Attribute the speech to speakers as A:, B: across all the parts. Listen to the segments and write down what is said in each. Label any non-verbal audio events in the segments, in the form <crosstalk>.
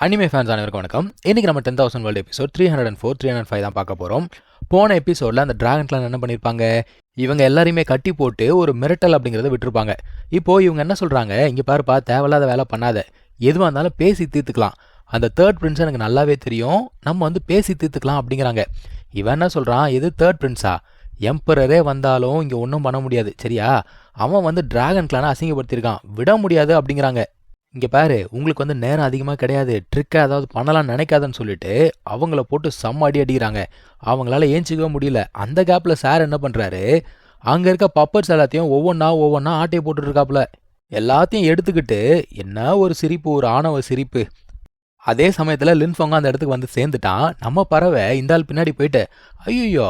A: Anime fans அனைவருக்கும் வணக்கம். இன்றைக்கி நம்ம ten thousand world episode three hundred and four three hundred five தான் பார்க்க போகிறோம் போன எபிசோடில் அந்த டிராகன் கிளான் என்ன பண்ணியிருப்பாங்க இவங்க எல்லாரையுமே கட்டி போட்டு ஒரு மிரட்டல் அப்படிங்கிறத விட்டுருப்பாங்க. இப்போது இவங்க என்ன சொல்கிறாங்க இங்கே பாருப்பா தேவையில்லாத வேலை பண்ணாத. எதுவாக இருந்தாலும் பேசி தீர்த்துக்கலாம். அந்த தேர்ட் பிரின்ஸ் எனக்கு நல்லாவே தெரியும். நம்ம வந்து பேசி தீர்த்துக்கலாம் அப்படிங்கிறாங்க. இவன் என்ன சொல்கிறான் எது தேர்ட் பிரின்ஸா எம்பரரே வந்தாலும் இங்கே ஒன்றும் பண்ண முடியாது. சரியா? அவன் வந்து டிராகன் கிளானை அசிங்கப்படுத்தியிருக்கான். விட முடியாது அப்படிங்கிறாங்க. இங்கே பாரு உங்களுக்கு வந்து நேரம் அதிகமாக கிடையாது. ட்ரிக்கை அதாவது பண்ணலாம்னு நினைக்காதன்னு சொல்லிட்டு அவங்கள போட்டு செம்ம அடி அடிக்கிறாங்க. அவங்களால ஏஞ்சிக்கவே முடியல. அந்த கேப்பில் சார் என்ன பண்ணுறாரு அங்கே இருக்க பப்பர்ஸ் எல்லாத்தையும் ஒவ்வொன்றா ஒவ்வொன்றா ஆட்டையை போட்டுட்டு இருக்காப்புல. எல்லாத்தையும் எடுத்துக்கிட்டு என்ன ஒரு சிரிப்பு ஒரு ஆணவ சிரிப்பு. அதே சமயத்தில் லின்ஃபோங்க அந்த இடத்துக்கு வந்து சேர்ந்துட்டான். நம்ம பறவை இந்த ஆள் பின்னாடி போயிட்டு ஐயோ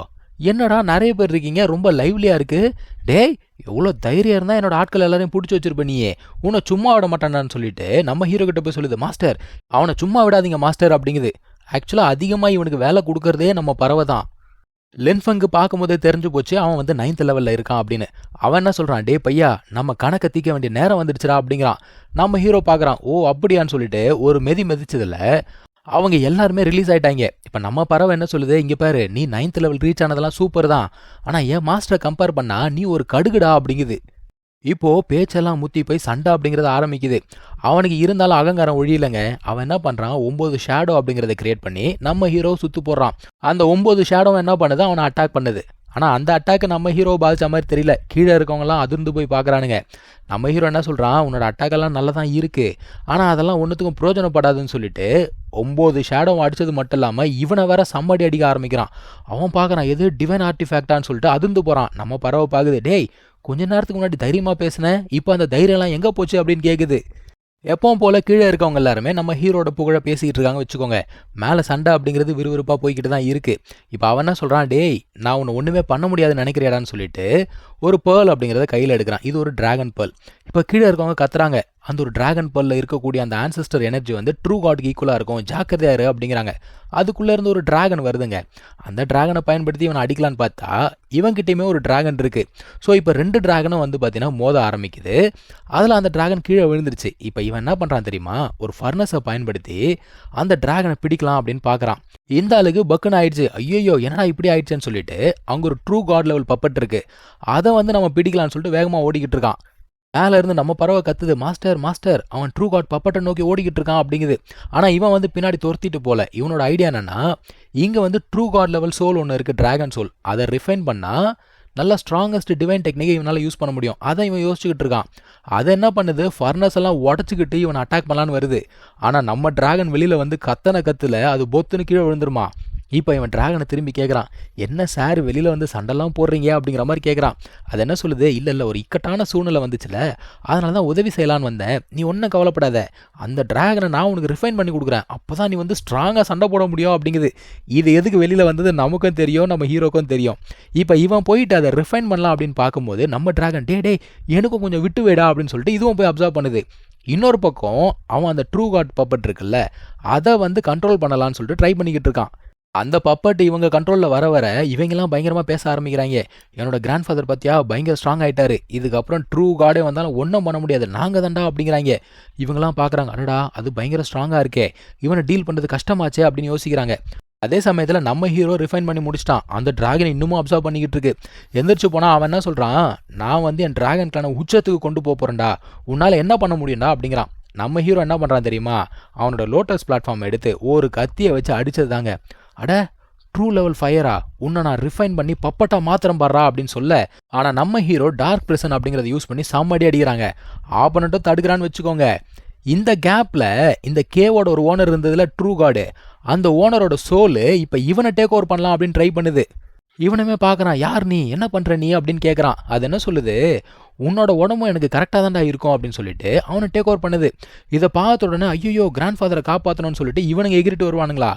A: என்னடா நிறைய பேர் இருக்கீங்க? ரொம்ப லைவ்லியாக இருக்கு. டேய் எவ்வளோ தைரியம் இருந்தால் என்னோட ஆட்கள் எல்லாரையும் பிடிச்சி வச்சிருப்ப நீயே. உன்னை சும்மா விட மாட்டானான்னு சொல்லிட்டு நம்ம ஹீரோ கிட்ட போய் சொல்லுது மாஸ்டர் அவனை சும்மா விடாதீங்க மாஸ்டர் அப்படிங்குது. ஆக்சுவலாக அதிகமாக இவனுக்கு வேலை கொடுக்கறதே நம்ம பறவை தான். லென்ஃபங்கு பார்க்கும்போதே தெரிஞ்சு போச்சு அவன் வந்து நைன்த் லெவலில் இருக்கான் அப்படின்னு. அவன் என்ன சொல்கிறான் டே பையா நம்ம கணக்கை தீக்க வேண்டிய நேரம் வந்துடுச்சுடா அப்படிங்கிறான். நம்ம ஹீரோ பார்க்குறான் ஓ அப்படியான்னு சொல்லிட்டு ஒரு மெதி மெதிச்சதில் அவங்க எல்லாருமே ரிலீஸ் ஆயிட்டாங்க. இப்போ நம்ம பறவை என்ன சொல்லுது? இங்கே பாரு நீ நைன்த் லெவல் ரீச் ஆனதெல்லாம் சூப்பர் தான். ஆனால் என் மாஸ்டரை கம்பேர் பண்ணால் நீ ஒரு கடுகுடா அப்படிங்குது. இப்போது பேச்செல்லாம் முத்தி போய் சண்டை அப்படிங்கிறத ஆரம்பிக்குது. அவனுக்கு இருந்தாலும் அகங்காரம் ஒழியலைங்க. அவன் என்ன பண்ணுறான் ஒம்பது ஷேடோ அப்படிங்கிறத கிரியேட் பண்ணி நம்ம ஹீரோ சுற்று போடுறான். அந்த ஒம்பது ஷேடோ என்ன பண்ணுது? அவனை அட்டாக் பண்ணுது. ஆனால் அந்த அட்டாக்கு நம்ம ஹீரோ பாதித்த மாதிரி தெரியல. கீழே இருக்கவங்கலாம் அதிர்ந்து போய் பார்க்குறானுங்க. நம்ம ஹீரோ என்ன சொல்கிறான் உன்னோட அட்டாக்கெல்லாம் நல்லா தான் இருக்குது ஆனால் அதெல்லாம் ஒன்றுத்துக்கும் பிரயோஜனப்படாதுன்னு சொல்லிட்டு ஒம்பது ஷேடோ அடித்தது மட்டும் இல்லாமல் இவனை வேற சம்மடி அடிக்க ஆரம்பிக்கிறான். அவன் பார்க்குறான் எது டிவைன் ஆர்டிஃபேக்டான்னு சொல்லிட்டு அதிர்ந்து போகிறான் நம்ம பறவை பார்க்குது டேய் கொஞ்ச நேரத்துக்கு முன்னாடி தைரியமாக பேசினேன். இப்போ அந்த தைரியம்லாம் எங்கே போச்சு? அப்படின்னு கேட்குது எப்பவும் போல கீழே இருக்கவங்க எல்லாருமே நம்ம ஹீரோட புகழை பேசிக்கிட்டு இருக்காங்க வச்சுக்கோங்க. மேலே சண்டை அப்படிங்கிறது விறுவிறுப்பாக போய்கிட்டு தான் இருக்குது இப்போ அவன் என்ன சொல்கிறான் டேய் நான் உன்னை ஒன்றுமே பண்ண முடியாதுன்னு நினைக்கிறேடான்னு சொல்லிட்டு ஒரு பேர்ல் அப்படிங்கிறத கையில் எடுக்கிறான். இது ஒரு டிராகன் பேர்ல் இப்போ கீழே இருக்கவங்க கத்துறாங்க. அந்த ஒரு டிராகன் பல்ல இருக்கக்கூடிய அந்த ஆன்சஸ்டர் எனர்ஜி வந்து ட்ரூ காட்க்கு ஈக்குவலாக இருக்கும். ஜாக்கிரதையாக இரு அப்படிங்கிறாங்க. அதுக்குள்ளே இருந்து ஒரு டிராகன் வருதுங்க. அந்த டிராகனை பயன்படுத்தி இவனை அடிக்கலான்னு பார்த்தா இவன்கிட்டயுமே ஒரு டிராகன் இருக்குது ஸோ இப்போ ரெண்டு டிராகனும் வந்து பார்த்தீங்கன்னா மோத ஆரம்பிக்குது. அதில் அந்த டிராகன் கீழே விழுந்துருச்சு. இப்போ இவன் என்ன பண்ணுறான் தெரியுமா? ஒரு ஃபர்னஸை பயன்படுத்தி அந்த டிராகனை பிடிக்கலாம் அப்படின்னு பார்க்குறான் இந்த ஆளுக்கு பக்குன்னு ஆயிடுச்சு. ஐயோ என்னடா இப்படி ஆயிடுச்சுன்னு சொல்லிட்டு அங்கே ஒரு ட்ரூ காட் லெவல் பப்பட் இருக்கு. அதை வந்து நம்ம பிடிக்கலாம்னு சொல்லிட்டு வேகமாக ஓடிக்கிட்டு இருக்கான். மேலே இருந்து நம்ம பறவை கத்துது மாஸ்டர் மாஸ்டர் அவன் ட்ரூ காட் பப்பட்டை நோக்கி ஓடிக்கிட்டு இருக்கான் அப்படிங்குது. ஆனால் இவன் வந்து பின்னாடி துரத்திட்டு போல. இவனோட ஐடியா என்னன்னா இங்கே வந்து ட்ரூ காட் லெவல் சோல் ஒன்று இருக்குது டிராகன் சோல் அதை ரிஃபைன் பண்ணால் நல்லா ஸ்ட்ராங்கஸ்ட் டிவைன் டெக்னிக்கை இவனால் யூஸ் பண்ண முடியும். அதை இவன் யோசிச்சுக்கிட்டு இருக்கான். அதை என்ன பண்ணுது? ஃபர்னஸ் எல்லாம் உடச்சிக்கிட்டு இவன் அட்டாக் பண்ணலான்னு வருது. ஆனால் நம்ம டிராகன் வெளியில் வந்து கத்தனை கத்தில் அது பொத்துன்னு கீழே விழுந்துருமா? இப்போ இவன் டிராகனை திரும்பி கேட்குறான் என்ன சார் வெளியில் வந்து சண்டைலாம் போடுறீங்க? அப்படிங்கிற மாதிரி கேட்குறான் அது என்ன சொல்லுது? இல்லை இல்லை ஒரு இக்கட்டான சூழ்நிலை வந்துச்சுல. அதனால தான் உதவி செய்யலான்னு வந்தேன். நீ ஒன்றும் கவலைப்படாத. அந்த டிராகனை நான் உனக்கு ரிஃபைன் பண்ணி கொடுக்குறேன். அப்போ தான் நீ வந்து ஸ்ட்ராங்காக சண்டை போட முடியும் அப்படிங்குது. இது எதுக்கு வெளியில் வந்தது? நமக்கும் தெரியும் நம்ம ஹீரோக்கும் தெரியும். இப்போ இவன் போயிட்டு அதை ரிஃபைன் பண்ணலாம் அப்படின்னு பார்க்கும்போது நம்ம டிராகன் டே டே எனக்கும் கொஞ்சம் விட்டு வேடா அப்படின்னு சொல்லிட்டு இதுவும் போய் அப்சர்வ் பண்ணுது. இன்னொரு பக்கம் அவன் அந்த ட்ரூ காட் பப்பட் இருக்குல்ல அதை வந்து கண்ட்ரோல் பண்ணலான்னு சொல்லிட்டு ட்ரை பண்ணிக்கிட்டு இருக்கான். அந்த பப்பட்டு இவங்க கண்ட்ரோலில் வர வர இவங்கெல்லாம் பயங்கரமாக பேச ஆரம்பிக்கிறாங்க. என்னோட கிராண்ட் ஃபாதர் பற்றியா பயங்கர ஸ்ட்ராங் ஆகிட்டாரு இதுக்கப்புறம் ட்ரூ காடே வந்தாலும் ஒன்றும் பண்ண முடியாது. நாங்கள் தாண்டா அப்படிங்கிறாங்க. இவங்கெல்லாம் பார்க்குறாங்க அடடா அது பயங்கர ஸ்ட்ராங்காக இருக்கே. இவனை டீல் பண்ணுறது கஷ்டமாச்சே அப்படின்னு யோசிக்கிறாங்க. அதே சமயத்தில் நம்ம ஹீரோ ரிஃபைன் பண்ணி முடிச்சிட்டான். அந்த டிராகன் இன்னமும் அப்சர்வ் பண்ணிக்கிட்டு இருக்கு. எந்திரிச்சு போனால் அவன் என்ன சொல்கிறான் நான் வந்து என் ட்ராகன்க்கான உச்சத்துக்கு கொண்டு போக போகிறேன்டா உன்னால் என்ன பண்ண முடியும்டா அப்படிங்கிறான். நம்ம ஹீரோ என்ன பண்ணுறான் தெரியுமா? அவனோட லோட்டஸ் பிளாட்ஃபார்ம் எடுத்து ஒரு கத்தியை வச்சு அடித்தது தாங்க அட ட்ரூ லெவல் ஃபயரா உன்னை நான் ரிஃபைன் பண்ணி பப்பட்டா மாத்திரம் பாடுறா அப்படின்னு சொல்ல ஆனால் நம்ம ஹீரோ டார்க் பிரசன் அப்படிங்கிறத யூஸ் பண்ணி செம்மடி அடிக்கிறாங்க. ஆப்பனட்டும் தடுக்கிறான்னு வச்சுக்கோங்க. இந்த கேப்பில் இந்த கேவோட ஒரு ஓனர் இருந்ததுல ட்ரூ காடு அந்த ஓனரோட சோலு இப்போ இவனை டேக் ஓவர் பண்ணலாம் அப்படின்னு ட்ரை பண்ணுது. இவனுமே பார்க்குறான் யார் நீ? என்ன பண்ணுற நீ? அப்படின்னு கேட்குறான் அது என்ன சொல்லுது? உன்னோட உடம்பும் எனக்கு கரெக்டாக தான்டா இருக்கும் அப்படின்னு சொல்லிட்டு அவனை டேக் ஓவர் பண்ணுது. இதை பார்த்த உடனே ஐயோ கிராண்ட் ஃபாதரை காப்பாற்றணும்னு சொல்லிட்டு இவனுங்க எகிரிட்டு வருவானுங்களா?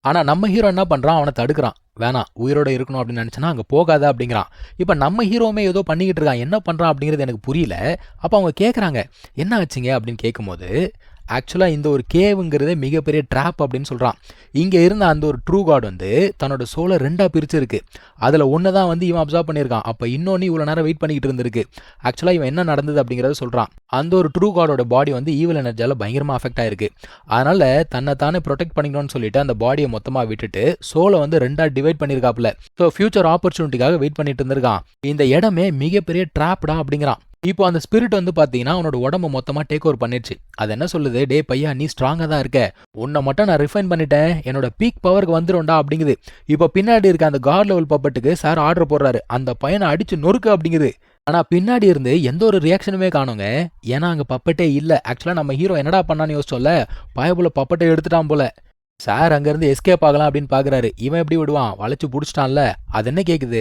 A: ஆனால் நம்ம ஹீரோ என்ன பண்ணுறான் அவனை தடுக்கிறான். வேணாம் உயிரோட இருக்கணும் அப்படின்னு நினச்சினா அங்கே போகாத அப்படிங்கிறான். இப்போ நம்ம ஹீரோவுமே ஏதோ பண்ணிக்கிட்டு இருக்கான். என்ன பண்ணுறான் அப்படிங்கிறது எனக்கு புரியல. அப்போ அவங்க கேட்குறாங்க என்ன ஆச்சுங்க? அப்படின்னு கேட்கும்போது ஆக்சுவலாக இந்த ஒரு கேவுங்கிறதே மிகப்பெரிய ட்ராப் அப்படின்னு சொல்கிறான் இங்கே இருந்த அந்த ஒரு ட்ரூ காட் வந்து தன்னோட சோலை ரெண்டாக பிரிச்சிருக்கு. அதில் ஒன்று தான் வந்து இவன் அப்சர்வ் பண்ணியிருக்கான். அப்போ இன்னொன்று இவ்வளோ நேரம் வெயிட் பண்ணிக்கிட்டு இருந்திருக்கு. ஆக்சுவலாக இவன் என்ன நடந்தது அப்படிங்கிறத சொல்கிறான் அந்த ஒரு ட்ரூ காடோட பாடி வந்து ஈவல் எனர்ஜியால் பயங்கரமாக அஃபெக்ட் ஆயிருக்கு. அதனால் தன்னை தானே ப்ரொடெக்ட் பண்ணிக்கணும்னு சொல்லிட்டு அந்த பாடியை மொத்தமாக விட்டுட்டு சோலை வந்து ரெண்டாக டிவைட் பண்ணியிருக்காப்புல. ஸோ ஃபியூச்சர் ஆப்பர்ச்சுனிட்டிக்காக வெயிட் பண்ணிட்டு இருந்திருக்கான். இந்த இடமே மிகப்பெரிய ட்ராப்டா அப்படிங்கிறான். இப்போ அந்த ஸ்பிரிட் வந்து பார்த்தீங்கன்னா உன்னோட உடம்பு மொத்தமாக டேக் ஓவர் பண்ணிடுச்சு அது என்ன சொல்லுது? டே பையா நீ ஸ்ட்ராங்காக தான் இருக்க. உன்னை மட்டும் நான் ரிஃபைன் பண்ணிட்டேன். என்னோட பீக் பவருக்கு வந்துடும்டா அப்படிங்குது. இப்போ பின்னாடி இருக்க அந்த காட் லெவல் பப்பட்டுக்கு சார் ஆர்டர் போடுறாரு. அந்த பையனை அடிச்சு நொறுக்கு அப்படிங்குது. ஆனால் பின்னாடி இருந்து எந்த ஒரு ரியாக்ஷனுமே காணுங்க. ஏன்னா அங்கே பப்பட்டே இல்லை. ஆக்சுவலாக நம்ம ஹீரோ என்னடா பண்ணான்னு யோசிச்சோல்ல பயபுல பப்பட்டை எடுத்துட்டான் போல. சார் அங்கேருந்து எஸ்கேப் ஆகலாம் அப்படின்னு பார்க்குறாரு. இவன் எப்படி விடுவான்? வளைச்சு பிடிச்சிட்டான்ல. அது என்ன கேட்குது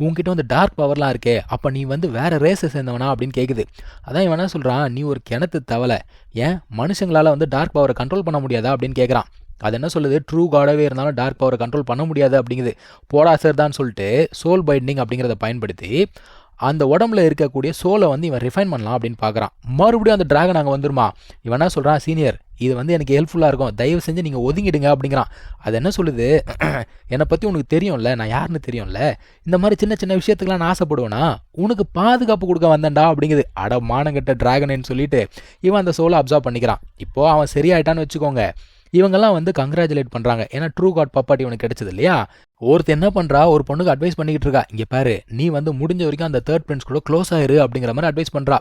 A: உன்கிட்ட வந்து டார்க் பவர்லாம் இருக்கே. அப்போ நீ வந்து வேற ரேஸை சேர்ந்தவனா அப்படின்னு கேட்குது அதான் இவன் என்ன சொல்கிறான் நீ ஒரு கிணத்து தவலை ஏன்? மனுஷங்களால் வந்து டார்க் பவரை கண்ட்ரோல் பண்ண முடியாதா அப்படின்னு கேட்குறான் அது என்ன சொல்லுது? ட்ரூ காடாகவே இருந்தாலும் டார்க் பவரை கண்ட்ரோல் பண்ண முடியாது அப்படிங்குது. போடா சார் தான் சொல்லிட்டு சோல் பைண்டிங் அப்படிங்கிறத பயன்படுத்தி அந்த உடம்புல இருக்கக்கூடிய சோலை வந்து இவன் ரிஃபைன் பண்ணலாம் அப்படின்னு பார்க்குறான். மறுபடியும் அந்த டிராகன் அங்கே வந்துருமா? இவன் என்ன சொல்கிறான் சீனியர் இது வந்து எனக்கு ஹெல்ப்ஃபுல்லாக இருக்கும். தயவு செஞ்சு நீங்கள் ஒதுங்கிடுங்க அப்படிங்கிறான். அது என்ன சொல்லுது? <clears throat> என்னை பற்றி உனக்கு தெரியும்ல? நான் யாருன்னு தெரியும்ல? இந்த மாதிரி சின்ன சின்ன விஷயத்துக்கெலாம் நான் ஆசைப்படுவேனா? உனக்கு பாதுகாப்பு கொடுக்க வந்தேன்டா அப்படிங்குது. அட மானங்கிட்ட டிராகன்னு சொல்லிட்டு இவன் அந்த சோலை அப்சர்வ் பண்ணிக்கிறான். இப்போது அவன் சரியாயிட்டான்னு வச்சுக்கோங்க. இவங்கெல்லாம் வந்து கங்க்ராச்சுலேட் பண்ணுறாங்க ஏன்னா ட்ரூ காட் பப்பாட்டி உனக்கு கிடைச்சது இல்லையா? ஒருத்தர் என்ன பண்ணுறா ஒரு பொண்ணுக்கு அட்வைஸ் பண்ணிக்கிட்டு இருக்கா. இங்கே பாரு நீ வந்து முடிஞ்ச வரைக்கும் அந்த தேர்ட் ஃப்ரெண்ட்ஸ் கூட க்ளோஸ் ஆயிரு அப்படிங்கிற மாதிரி அட்வைஸ் பண்ணுறா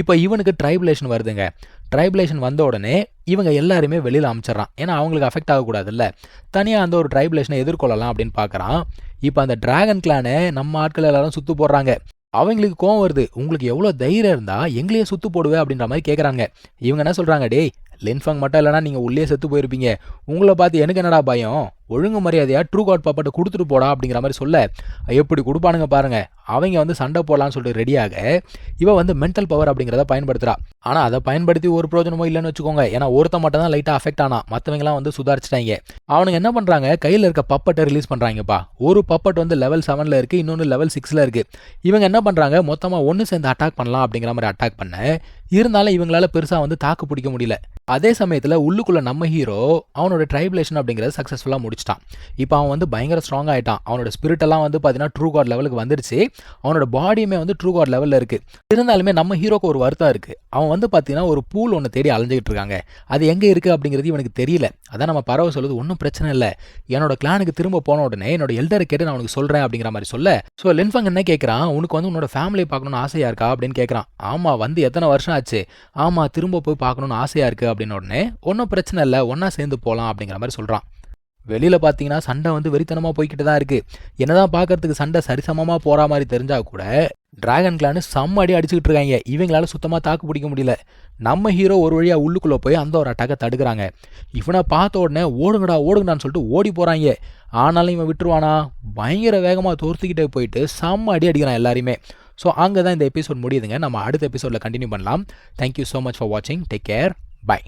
A: இப்போ இவனுக்கு ட்ரைபுலேஷன் வருதுங்க. ட்ரைபுலேஷன் வந்த உடனே இவங்க எல்லாருமே வெளியில் அமைச்சிடறான். ஏன்னா அவங்களுக்கு அஃபெக்ட் ஆகக்கூடாதுல்ல. தனியாக அந்த ஒரு ட்ரைபுலேஷனை எதிர்கொள்ளலாம் அப்படின்னு பார்க்குறான். இப்போ அந்த டிராகன் கிளானை நம்ம ஆட்கள் எல்லாரும் சுற்று போடுறாங்க. அவங்களுக்கு கோவம் வருது. உங்களுக்கு எவ்வளோ தைரியம் இருந்தால் எங்களையே சுத்து போடுவே அப்படின்ற மாதிரி கேட்குறாங்க இவங்க என்ன சொல்கிறாங்க டேய் லென்ஃபங் மட்டும் இல்லைனா நீங்கள் உள்ளே செத்து போயிருப்பீங்க. உங்களை பார்த்து எனக்கு என்னடா பயம்? ஒழுங்கு மரியாதையாக ட்ரூ காட் பாப்பாட்ட கொடுத்துட்டு போடா அப்படிங்கிற மாதிரி சொல்ல எப்படி கொடுப்பானுங்க பாருங்கள் அவங்க வந்து சண்டை போடலான்னு சொல்லிட்டு ரெடியாக இவன் வந்து மென்டல் பவர் அப்படிங்கிறத பயன்படுத்துகிறா ஆனால் அதை பயன்படுத்தி ஒரு பிரோஜனமோ இல்லைன்னு வச்சுக்கோங்க. ஏன்னா ஒருத்த மட்டும் தான் லைட்டாக அஃபெக்ட் ஆனா மற்றவங்கலாம் வந்து சுதாரிச்சிட்டாங்க. அவனுங்க என்ன பண்ணுறாங்க கையில் இருக்க பப்பட்டை ரிலீஸ் பண்ணுறாங்கப்பா ஒரு பப்பட் வந்து லெவல் செவனில் இருக்குது இன்னொன்று லெவல் சிக்ஸில் இருக்குது இவங்க என்ன பண்ணுறாங்க மொத்தமாக ஒன்று சேர்ந்து அட்டாக் பண்ணலாம் அப்படிங்கிற மாதிரி அட்டாக் பண்ண இருந்தாலும் இவங்களால பெருசாக வந்து தாக்கு பிடிக்க முடியல. அதே சமயத்தில் உள்ளுக்குள்ள நம்ம ஹீரோ அவனோட ட்ரைபுலேஷன் அப்படிங்கிறத சக்ஸஸ்ஃபுல்லாக முடிச்சு முடிச்சிட்டான் இப்போ அவன் வந்து பயங்கர ஸ்ட்ராங் ஆகிட்டான் அவனோட ஸ்பிரிட் எல்லாம் வந்து பார்த்தீங்கன்னா ட்ரூ காட் லெவலுக்கு வந்துருச்சு. அவனோட பாடியுமே வந்து ட்ரூ காட் லெவலில் இருக்குது இருந்தாலுமே நம்ம ஹீரோக்கு ஒரு வருத்தம் இருக்குது அவன் வந்து பார்த்தீங்கன்னா ஒரு பூல் ஒன்று தேடி அலைஞ்சிக்கிட்டு இருக்காங்க. அது எங்கே இருக்குது அப்படிங்கிறது இவனுக்கு தெரியல. அதான் நம்ம பறவை சொல்லுது ஒன்றும் பிரச்சனை இல்லை. என்னோட கிளானுக்கு திரும்ப போன உடனே என்னோட எல்டரை கேட்டு நான் உனக்கு சொல்கிறேன் அப்படிங்கிற மாதிரி சொல்ல. ஸோ லின்ஃபங் என்ன கேட்குறான் உனக்கு வந்து உன்னோட ஃபேமிலியை பார்க்கணும்னு ஆசையாக இருக்கா? அப்படின்னு கேட்குறான் ஆமாம் வந்து எத்தனை வருஷம் ஆச்சு? ஆமாம் திரும்ப போய் பார்க்கணும்னு ஆசையாக இருக்குது அப்படின்னு உடனே ஒன்றும் பிரச்சனை இல்லை. ஒன்றா சேர்ந்து போகலாம் அப்படிங்கிற மாதிரி சொல்கிறான் வெளியில் பார்த்தீங்கன்னா சண்டை வந்து வெறித்தனமாக போய்கிட்டு தான் இருக்குது என்னதான் பார்க்கறதுக்கு சண்டை சரிசமமாக போகிற மாதிரி தெரிஞ்சால் கூட டிராகன் கிளானு செம்ம அடி அடிச்சுக்கிட்டு இருக்காங்க. இவங்களால சுத்தமாக தாக்கு பிடிக்க முடியல. நம்ம ஹீரோ ஒரு வழியாக உள்ளுக்குள்ளே போய் அந்த ஒரு அட்டாக்கை தடுக்கிறாங்க. இவனை பார்த்த உடனே ஓடுங்கடா ஓடுங்கடான்னு சொல்லிட்டு ஓடி போகிறாங்க ஆனாலும் இவன் விட்டுருவானா? பயங்கர வேகமாக தோர்த்துக்கிட்டே போயிட்டு செம்ம அடி அடிக்கிறான் எல்லாருமே ஸோ அங்கே தான் இந்த எபிசோட் முடியுதுங்க. நம்ம அடுத்த எபிசோடில் கண்டினியூ பண்ணலாம். Thank you so much for வாட்சிங் டேக் கேர் பை